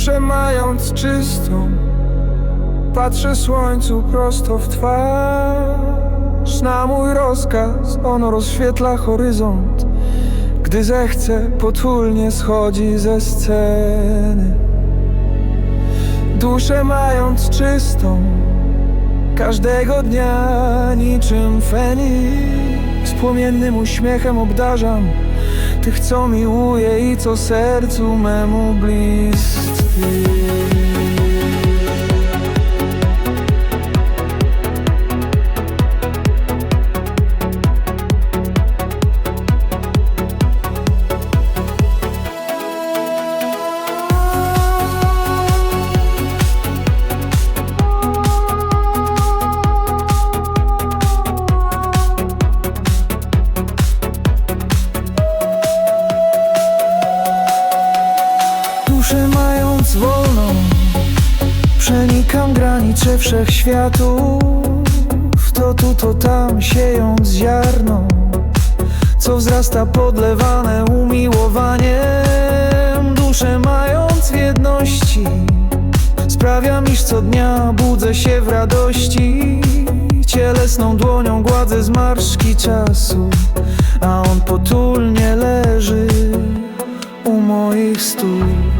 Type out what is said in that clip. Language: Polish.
Duszę mając czystą Patrzę słońcu prosto w twarz. Na mój rozkaz ono rozświetla horyzont Gdy zechce potulnie schodzi ze sceny. Duszę mając czystą Każdego dnia niczym Feniks Płomiennym uśmiechem obdarzam. Tych co miłuje i co sercu memu bliscy Pływając Przenikam granice wszechświatów. To tu, to tam, siejąc ziarno Co wzrasta podlewane umiłowaniem. Duszę mając w jedności. Sprawiam, iż co dnia budzę się w radości. Cielesną dłonią gładzę zmarszki czasu. A on potulnie leży u moich stóp.